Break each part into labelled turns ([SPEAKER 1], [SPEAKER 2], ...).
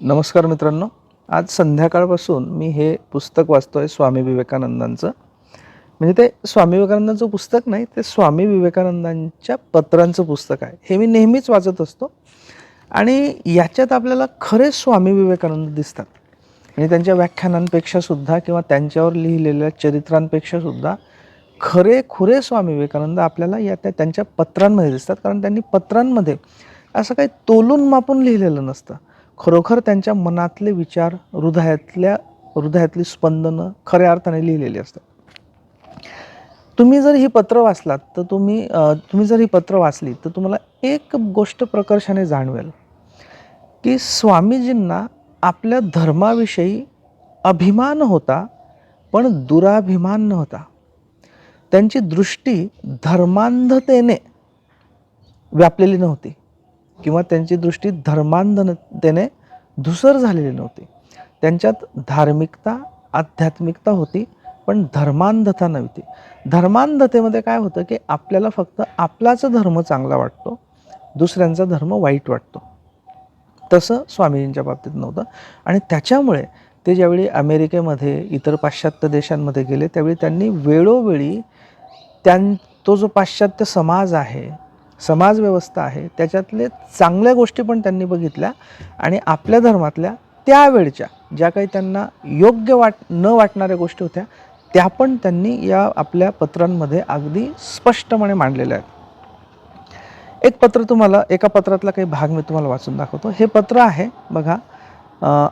[SPEAKER 1] नमस्कार मित्रांनो. आज संध्याकाळपासून मी हे पुस्तक वाचतोय स्वामी विवेकानंदांचं. म्हणजे ते स्वामी विवेकानंदांचं पुस्तक नाही ते स्वामी विवेकानंदांच्या पत्रांचं पुस्तक आहे. हे मी नेहमीच वाचत असतो. आणि याच्यात आपल्याला खरे स्वामी विवेकानंद दिसतात. म्हणजे त्यांच्या व्याख्यानांपेक्षा सुद्धा किंवा त्यांच्यावर लिहिलेल्या चरित्रांपेक्षा सुद्धा खरे खुरे स्वामी विवेकानंद आपल्याला या त्या त्यांच्या पत्रांमध्ये दिसतात. कारण त्यांनी पत्रांमध्ये असं काही तोलून मापून लिहिलेलं नसतं. खरोखर त्यांच्या मनातले विचार हृदयातल्या हृदयातली स्पंदनं खऱ्या अर्थाने लिहिलेली असतात. तुम्ही जर ही पत्र वाचलात तर तुम्ही तुम्ही जर ही पत्र वाचली तर तुम्हाला एक गोष्ट प्रकर्षाने जाणवेल की स्वामीजींना आपल्या धर्माविषयी अभिमान होता पण दुराभिमान नव्हता. त्यांची दृष्टी धर्मांधतेने व्यापलेली नव्हती. किंवा त्यांची दृष्टी धर्मांधतेने धुसर झालेली नव्हती. त्यांच्यात धार्मिकता आध्यात्मिकता होती पण धर्मांधता नव्हती. धर्मांधतेमध्ये काय होतं की आपल्याला फक्त आपलाच धर्म चांगला वाटतो दुसऱ्यांचा धर्म वाईट वाटतो. तसं स्वामीजींच्या बाबतीत नव्हतं. आणि त्याच्यामुळे ते ज्यावेळी अमेरिकेमध्ये इतर पाश्चात्य देशांमध्ये गेले त्यावेळी त्यांनी वेळोवेळी त्यां तो जो पाश्चात्य समाज आहे समाजव्यवस्था आहे त्याच्यातले चांगल्या गोष्टी पण त्यांनी बघितल्या आणि आपल्या धर्मातल्या त्यावेळच्या ज्या काही त्यांना योग्य वाट न वाटणाऱ्या गोष्टी होत्या त्या पण त्यांनी या आपल्या पत्रांमध्ये अगदी स्पष्टपणे मांडलेल्या आहेत. एक पत्र तुम्हाला एका पत्रातला काही भाग मी तुम्हाला वाचून दाखवतो. हे पत्र आहे बघा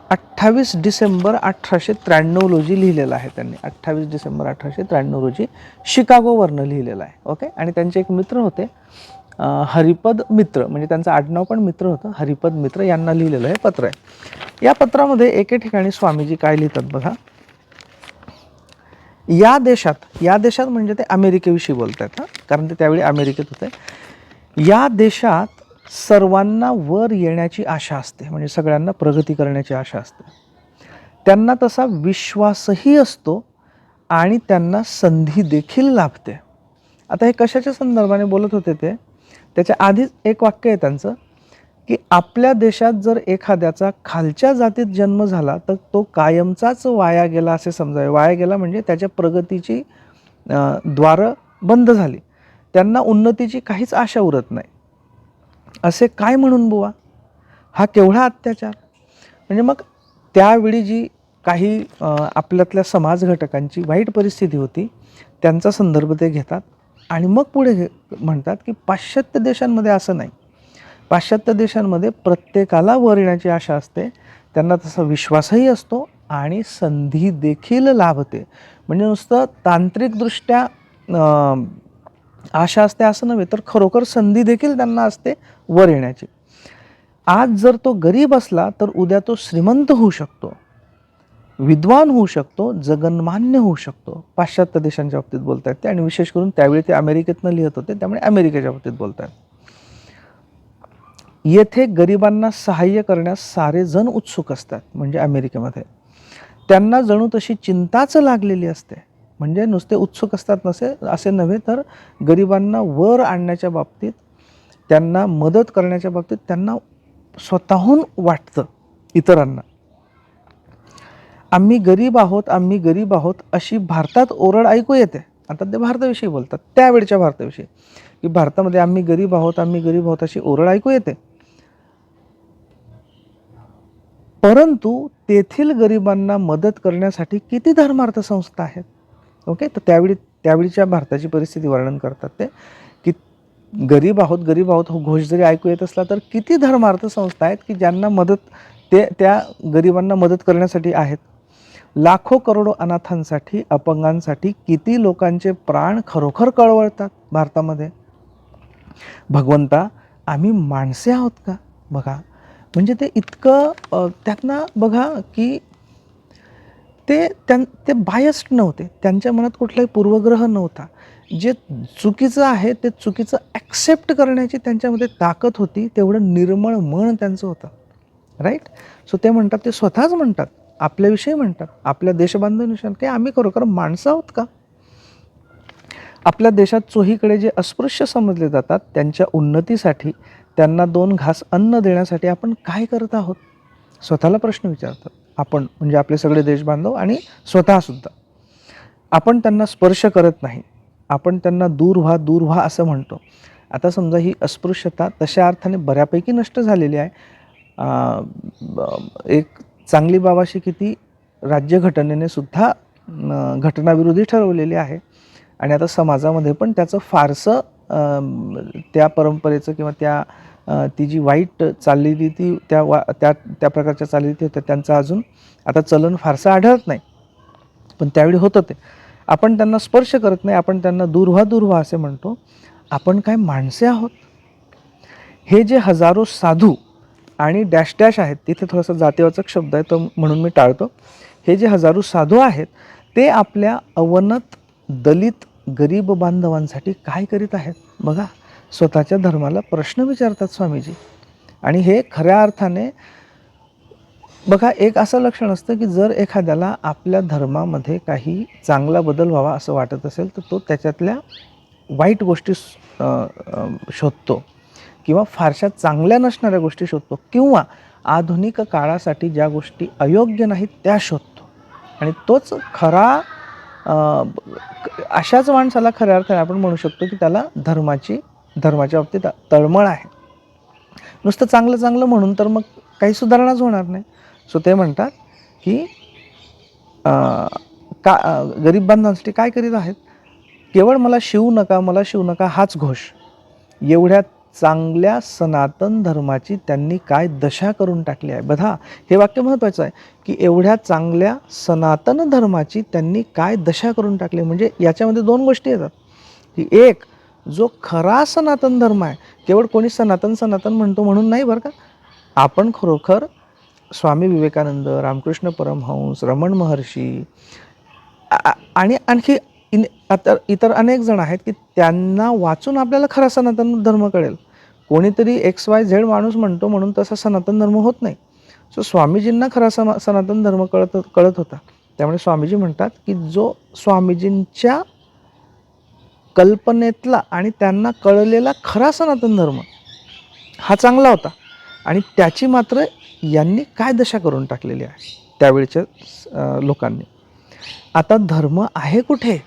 [SPEAKER 1] अठ्ठावीस डिसेंबर अठराशे त्र्याण्णव रोजी लिहिलेलं आहे त्यांनी. अठ्ठावीस डिसेंबर अठराशे त्र्याण्णव रोजी शिकागोवरनं लिहिलेलं आहे ओके? आणि त्यांचे एक मित्र होते हरिपद मित्र म्हणजे त्यांचं आडनाव पण मित्र होतं हरिपद मित्र यांना लिहिलेलं हे पत्र आहे. या पत्रामध्ये एके ठिकाणी स्वामीजी काय लिहितात बघा. या देशात या देशात म्हणजे ते अमेरिकेविषयी बोलत आहेत कारण ते त्यावेळी अमेरिकेत होते. या देशात सर्वांना वर येण्याची आशा असते म्हणजे सगळ्यांना प्रगती करण्याची आशा असते. त्यांना तसा विश्वासही असतो आणि त्यांना संधी देखील लाभते. आता हे कशाच्या संदर्भाने बोलत होते ते? त्याच्या आधीच एक वाक्य आहे त्यांचं की आपल्या देशात जर एखाद्याचा खालच्या जातीत जन्म झाला तर तो कायमचाच वाया गेला असे समजावे. वाया गेला म्हणजे त्याच्या प्रगतीची द्वारं बंद झाली. त्यांना उन्नतीची काहीच आशा उरत नाही. असे काय म्हणून बुवा? हा केवढा अत्याचार? म्हणजे मग त्यावेळी जी काही आपल्यातल्या समाज घटकांची वाईट परिस्थिती होती त्यांचा संदर्भ ते घेतात. आणि मग पुढे म्हणतात की पाश्चात्य देशांमध्ये असं नाही. पाश्चात्य देशांमध्ये प्रत्येकाला वर येण्याची आशा असते. त्यांना तसा विश्वासही असतो आणि संधी देखील लाभते म्हणजे नुसतं तांत्रिकदृष्ट्या आशा असते असं नव्हे तर खरोखर संधी देखील त्यांना असते वर येण्याची. आज जर तो गरीब असला तर उद्या तो श्रीमंत होऊ शकतो. विद्वान होऊ शकतो जगन्मान्य होऊ शकतो. पाश्चात्य देशांच्या बाबतीत बोलतायत ते आणि विशेष करून त्यावेळी ते अमेरिकेतनं लिहित होते त्यामुळे अमेरिकेच्या बाबतीत बोलतायत. येथे गरिबांना सहाय्य करण्यास सारे जण उत्सुक असतात म्हणजे अमेरिकेमध्ये. त्यांना जणू तशी चिंताच लागलेली असते म्हणजे नुसते उत्सुक असतात नसे असे नव्हे तर गरिबांना वर आणण्याच्या बाबतीत त्यांना मदत करण्याच्या बाबतीत त्यांना स्वतःहून वाटतं इतरांना. आम्ही गरीब आहोत आम्ही गरीब आहोत अशी भारतात ओरड ऐकू येते. आता ते भारताविषयी बोलतात. त्यावेळच्या भारताविषयी. की भारतामध्ये आम्ही गरीब आहोत आम्ही गरीब आहोत अशी ओरड ऐकू येते. परंतु तेथील गरिबांना मदत करण्यासाठी किती धर्मार्थ संस्था आहेत? ओके? तर त्यावेळी त्यावेळीच्या भारताची परिस्थिती वर्णन करतात ते. की गरीब आहोत गरीब आहोत हो घोष जरी ऐकू येत असला तर किती धर्मार्थ संस्था आहेत की ज्यांना मदत ते त्या गरिबांना मदत करण्यासाठी आहेत? लाखो करोडो अनाथांसाठी अपंगांसाठी किती लोकांचे प्राण खरोखर कळवळतात भारतामध्ये? भगवंता आम्ही माणसे आहोत का? बघा म्हणजे ते इतकं त्यांना त्यातनं बघा की ते त्यां ते बायस्ड नव्हते. त्यांच्या मनात कुठलाही पूर्वग्रह नव्हता. जे चुकीचं आहे ते चुकीचं ॲक्सेप्ट करण्याची त्यांच्यामध्ये ताकद होती तेवढं निर्मळ मन त्यांचं होतं. राईट? सो ते म्हणतात ते स्वतःच म्हणतात. आपल्याविषयी म्हणतात. आपल्या देशबांधवांविषयी ते आम्ही खरोखर माणसं आहोत का? आपल्या देशात चोहीकडे जे अस्पृश्य समजले जातात त्यांच्या उन्नतीसाठी त्यांना दोन घास अन्न देण्यासाठी आपण काय करत आहोत? स्वतःला प्रश्न विचारतात. आपण म्हणजे आपले सगळे देशबांधव आणि स्वतःसुद्धा आपण त्यांना स्पर्श करत नाही. आपण त्यांना दूर व्हा दूर व्हा असं म्हणतो. आता समजा ही अस्पृश्यता तशा अर्थाने बऱ्यापैकी नष्ट झालेली आहे. एक चांगली बाबाशी किती राज्यघटनेने सुद्धा घटनाविरोधी ठरवलेली आहे. आणि आता समाजामध्ये पण त्याचं फारसं त्या परंपरेचं किंवा त्या ती जी वाईट चाललेली ती त्या वा त्या त्या प्रकारच्या चाललेली होत्या त्यांचं अजून आता चलन फारसं आढळत नाही. पण त्यावेळी होतं ते. आपण त्यांना स्पर्श करत नाही आपण त्यांना दूर व्हा दूर व्हा असे म्हणतो. आपण काय माणसे आहोत? हे जे हजारो साधू आणि डॅश डॅश आहेत. तिथे थोडासा जातीवाचक शब्द आहे तो म्हणून मी टाळतो. हे जे हजारो साधू आहेत ते आपल्या अवनत दलित गरीब बांधवांसाठी काय करीत आहेत? बघा स्वतःच्या धर्माला प्रश्न विचारतात स्वामीजी. आणि हे खऱ्या अर्थाने बघा एक असं लक्षण असतं की जर एखाद्याला आपल्या धर्मामध्ये काही चांगला बदल व्हावा असं वाटत असेल तर तो त्याच्यातल्या वाईट गोष्टी शोधतो. किंवा फारशा चांगल्या नसणाऱ्या गोष्टी शोधतो किंवा आधुनिक काळासाठी ज्या गोष्टी अयोग्य नाहीत त्या शोधतो. आणि तोच खरा अशाच माणसाला खऱ्या अर्थाने आपण म्हणू शकतो की त्याला धर्माची धर्माच्या बाबतीत तळमळ आहे. नुसतं चांगलं चांगलं म्हणून तर मग काही सुधारणाच होणार नाही. सो ते म्हणतात की का गरीब बांधवांसाठी काय करीत आहेत? केवळ मला शिवू नका मला शिवू नका हाच घोष. एवढ्या चांगल्या सनातन धर्माची त्यांनी काय दशा करून टाकली आहे. बघा हे वाक्य महत्त्वाचं आहे की एवढ्या चांगल्या सनातन धर्माची त्यांनी काय दशा करून टाकली म्हणजे याच्यामध्ये दोन गोष्टी येतात. की एक जो खरा सनातन धर्म आहे केवळ कोणी सनातन सनातन म्हणतो म्हणून नाही बरं का? आपण खरोखर स्वामी विवेकानंद रामकृष्ण परमहंस रमण महर्षी आणि आणखी इन आता इतर अनेक जण आहेत की त्यांना वाचून आपल्याला खरा सनातन धर्म कळेल. कोणीतरी एक्स वाय झेड माणूस म्हणतो म्हणून तसा सनातन धर्म होत नाही. सो स्वामीजींना खरा सना सनातन धर्म कळत कळत होता. त्यामुळे स्वामीजी म्हणतात की जो स्वामीजींच्या कल्पनेतला आणि त्यांना कळलेला खरा सनातन धर्म हा चांगला होता. आणि त्याची मात्र यांनी काय दशा करून टाकलेली आहे? त्यावेळच्या लोकांनी. आता धर्म आहे कुठे?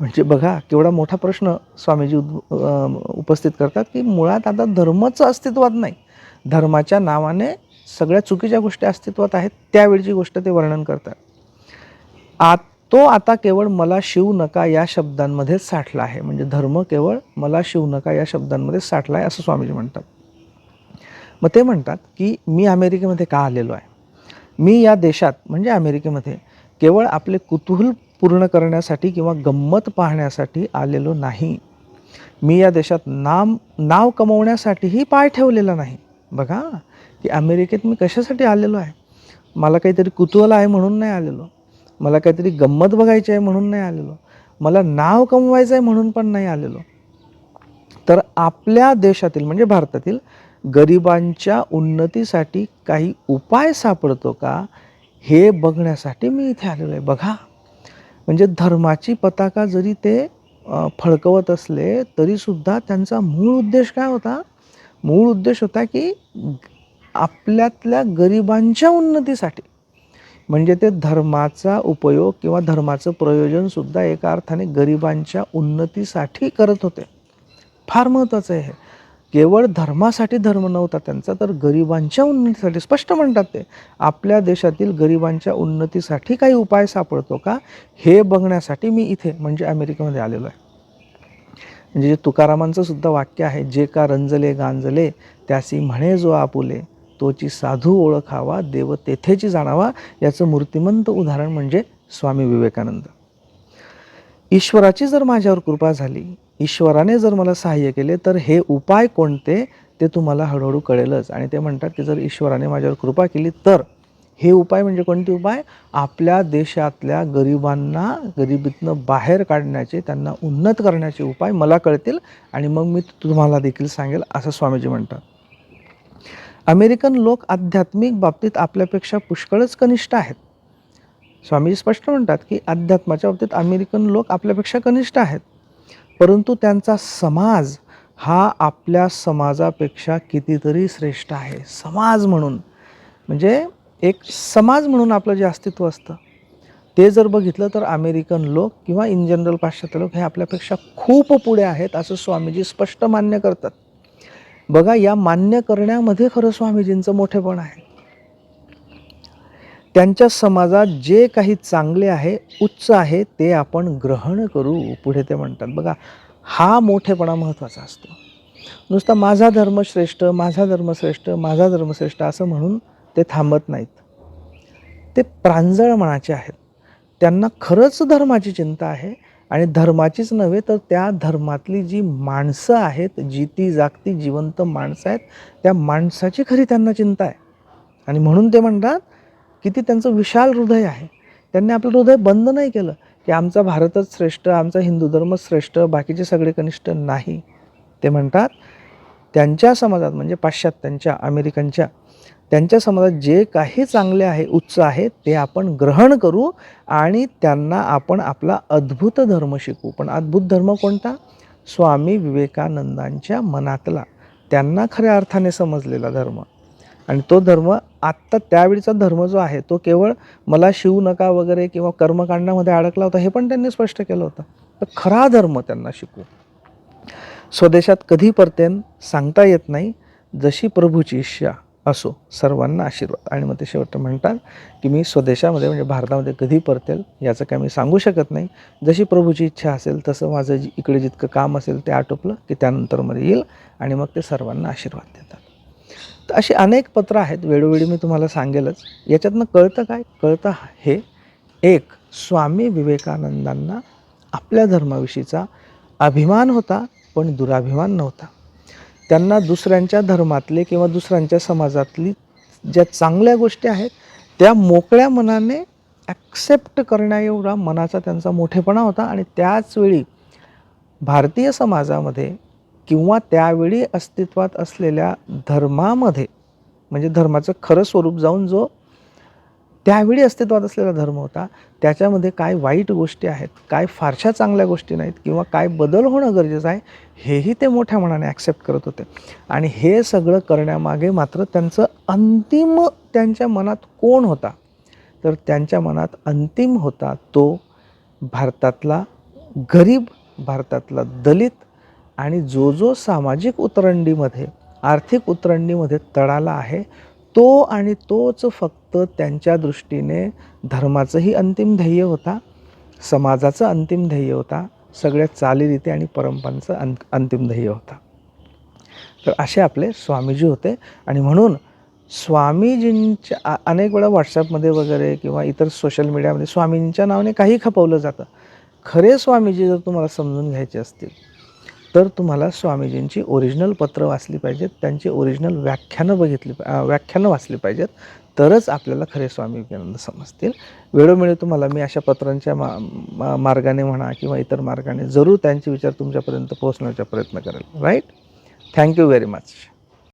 [SPEAKER 1] म्हणजे बघा केवढा मोठा प्रश्न स्वामीजी उद्भ- उपस्थित करतात की मुळात आता धर्मचं अस्तित्वात नाही. धर्माच्या नावाने सगळ्या चुकीच्या गोष्टी अस्तित्वात आहेत त्यावेळची गोष्ट ते वर्णन करतात. आ तो आता केवळ मला शिव नका या शब्दांमध्येच साठला आहे. म्हणजे धर्म केवळ मला शिव नका या शब्दांमध्ये साठला आहे असं स्वामीजी म्हणतात. मग ते म्हणतात की मी अमेरिकेमध्ये का आलेलो आहे? मी या देशात म्हणजे अमेरिकेमध्ये केवळ आपले कुतूहल पूर्ण करण्यासाठी किंवा गंमत पाहण्यासाठी आलेलो नाही. मी या देशात नाम नाव कमवण्यासाठीही पाय ठेवलेला नाही. बघा की अमेरिकेत मी कशासाठी आलेलो आहे? मला काहीतरी कुतूहल आहे म्हणून नाही आलेलो. मला काहीतरी गंमत बघायची आहे म्हणून नाही आलेलो. मला नाव कमवायचं आहे म्हणून पण नाही आलेलो. तर आपल्या देशातील म्हणजे भारतातील गरिबांच्या उन्नतीसाठी काही उपाय सापडतो का? हे बघण्यासाठी मी इथे आलेलो आहे. बघा. म्हणजे धर्माची पताका जरी ते फडकवत असले तरीसुद्धा त्यांचा मूळ उद्देश काय होता? मूळ उद्देश होता की आपल्यातल्या गरिबांच्या उन्नतीसाठी. म्हणजे ते धर्माचा उपयोग किंवा धर्माचं प्रयोजनसुद्धा एका अर्थाने गरिबांच्या उन्नतीसाठी करत होते. फार महत्त्वाचं आहे केवळ धर्मासाठी धर्म नव्हता त्यांचा तर गरिबांच्या उन्नतीसाठी स्पष्ट म्हणतात ते आपल्या देशातील गरिबांच्या उन्नतीसाठी काही उपाय सापडतो का? हे बघण्यासाठी मी इथे म्हणजे अमेरिकेमध्ये आलेलो आहे. म्हणजे जे तुकारामांचं सुद्धा वाक्य आहे जे का रंजले गांजले त्यासी म्हणे जो आपुले तोची साधू ओळखावा देव तेथेची जाणावा याचं मूर्तिमंत उदाहरण म्हणजे स्वामी विवेकानंद. ईश्वराची जर माझ्यावर कृपा झाली ईश्वराने जर मला सहाय्य केले तर हे उपाय कोणते? ते तुम्हाला हळूहळू कळेलच. आणि ते म्हणतात की जर ईश्वराने माझ्यावर कृपा केली तर हे उपाय म्हणजे कोणते उपाय? आपल्या देशातल्या गरिबांना गरिबीतनं बाहेर काढण्याचे त्यांना उन्नत करण्याचे उपाय मला कळतील आणि मग मी तुम्हाला देखील सांगेल असं स्वामीजी म्हणतात. अमेरिकन लोक आध्यात्मिक बाबतीत आपल्यापेक्षा पुष्कळच कनिष्ठ आहेत. स्वामीजी स्पष्ट म्हणतात की अध्यात्माच्या बाबतीत अमेरिकन लोक आपल्यापेक्षा कनिष्ठ आहेत. परंतु त्यांचा समाज हा आपल्या समाजापेक्षा कितीतरी श्रेष्ठ आहे. समाज म्हणून. म्हणजे एक समाज म्हणून आपलं जे अस्तित्व असतं. ते जर बघितलं तर अमेरिकन लोक किंवा इन जनरल पाश्चात्य लोक हे आपल्यापेक्षा खूप पुढे आहेत असं स्वामीजी स्पष्ट मान्य करतात. बघा या मान्य करण्यामध्ये खरं स्वामीजींचं मोठेपण आहे. त्यांच्या समाजात जे काही चांगले आहे उच्च आहे ते आपण ग्रहण करू पुढे ते म्हणतात. बघा हा मोठेपणा महत्त्वाचा असतो. नुसता माझा धर्म श्रेष्ठ माझा धर्म श्रेष्ठ माझा धर्म श्रेष्ठ असं म्हणून ते थांबत नाहीत. ते प्रांजळ मनाचे आहेत. त्यांना खरंच धर्माची चिंता आहे आणि धर्माचीच नव्हे तर त्या धर्मातली जी माणसं आहेत जी ती जागती जिवंत माणसं आहेत त्या माणसाची खरी त्यांना चिंता आहे. आणि म्हणून ते म्हणतात किती त्यांचं विशाल हृदय आहे. त्यांनी आपलं हृदय बंद नाही केलं की आमचा भारतच श्रेष्ठ आमचा हिंदू धर्म श्रेष्ठ बाकीचे सगळे कनिष्ठ नाही. ते म्हणतात त्यांच्या समाजात म्हणजे पाश्चात्यांच्या अमेरिकनच्या त्यांच्या समाजात जे काही चांगले आहे उच्च आहे ते आपण ग्रहण करू आणि त्यांना आपण आपला अद्भुत धर्म शिकू पण अद्भुत धर्म कोणता? स्वामी विवेकानंदांच्या मनातला. त्यांना खऱ्या अर्थाने समजलेला धर्म. आणि तो धर्म आत्ता त्यावेळीचा धर्म जो आहे तो केवळ मला शिवू नका वगैरे किंवा कर्मकांडामध्ये अडकला होता हे पण त्यांनी स्पष्ट केलं होतं. तर खरा धर्म त्यांना शिकू. स्वदेशात कधी परतेन सांगता येत नाही जशी प्रभूची इच्छा असो सर्वांना आशीर्वाद. आणि मग ते शेवट म्हणतात की मी स्वदेशामध्ये म्हणजे भारतामध्ये कधी परतेल याचं काय मी सांगू शकत नाही. जशी प्रभूची इच्छा असेल तसं माझं जी इकडे जितकं काम असेल ते आटोपलं की त्यानंतरमध्ये येईल आणि मग ते सर्वांना आशीर्वाद देतात. तर अशी अनेक पत्रं आहेत वेळोवेळी मी तुम्हाला सांगेलच. याच्यातनं कळतं काय? कळतं हे एक स्वामी विवेकानंदांना आपल्या धर्माविषयीचा अभिमान होता पण दुराभिमान नव्हता. त्यांना दुसऱ्यांच्या धर्मातले किंवा दुसऱ्यांच्या समाजातली ज्या चांगल्या गोष्टी आहेत त्या मोकळ्या मनाने ॲक्सेप्ट करण्याएवढा मनाचा त्यांचा मोठेपणा होता आणि त्याचवेळी भारतीय समाजामध्ये किंवा त्यावेळी अस्तित्वात असलेल्या धर्मामध्ये म्हणजे धर्माचं खरं स्वरूप जाऊन जो त्यावेळी अस्तित्वात असलेला धर्म होता त्याच्यामध्ये काय वाईट गोष्टी आहेत काय फारशा चांगल्या गोष्टी नाहीत किंवा काय बदल होणं गरजेचं आहे हेही ते मोठ्या मनाने ॲक्सेप्ट करत होते. आणि हे सगळं करण्यामागे मात्र त्यांचं अंतिम त्यांच्या मनात कोण होता? तर त्यांच्या मनात अंतिम होता तो भारतातला गरीब भारतातला दलित आणि जो जो सामाजिक उतरंडीमध्ये आर्थिक उतरंडीमध्ये तळाला आहे तो आणि तोच फक्त त्यांच्या दृष्टीने धर्माचंही अंतिम ध्येय होता समाजाचं अंतिम ध्येय होता सगळ्या चालीरीती आणि परंपरांचं अं अंतिम ध्येय होता. तर असे आपले स्वामीजी होते आणि म्हणून स्वामीजींच्या अनेक वेळा व्हॉट्सॲपमध्ये वगैरे किंवा इतर सोशल मीडियामध्ये स्वामींच्या नावाने काही खपवलं जातं. खरे स्वामीजी जर तुम्हाला समजून घ्यायचे असतील तर तुम्हाला स्वामीजींची ओरिजिनल पत्र वाचली पाहिजेत त्यांची ओरिजिनल व्याख्यानं बघितली पा- व्याख्यानं वाचली पाहिजेत. तरच आपल्याला खरे स्वामी विवेकानंद समजतील. वेळोवेळी तुम्हाला मी अशा पत्रांच्या मा मा- मार्गाने म्हणा किंवा इतर मार्गाने जरूर त्यांचे विचार तुमच्यापर्यंत पोहोचण्याचा प्रयत्न करेल. Right thank you very much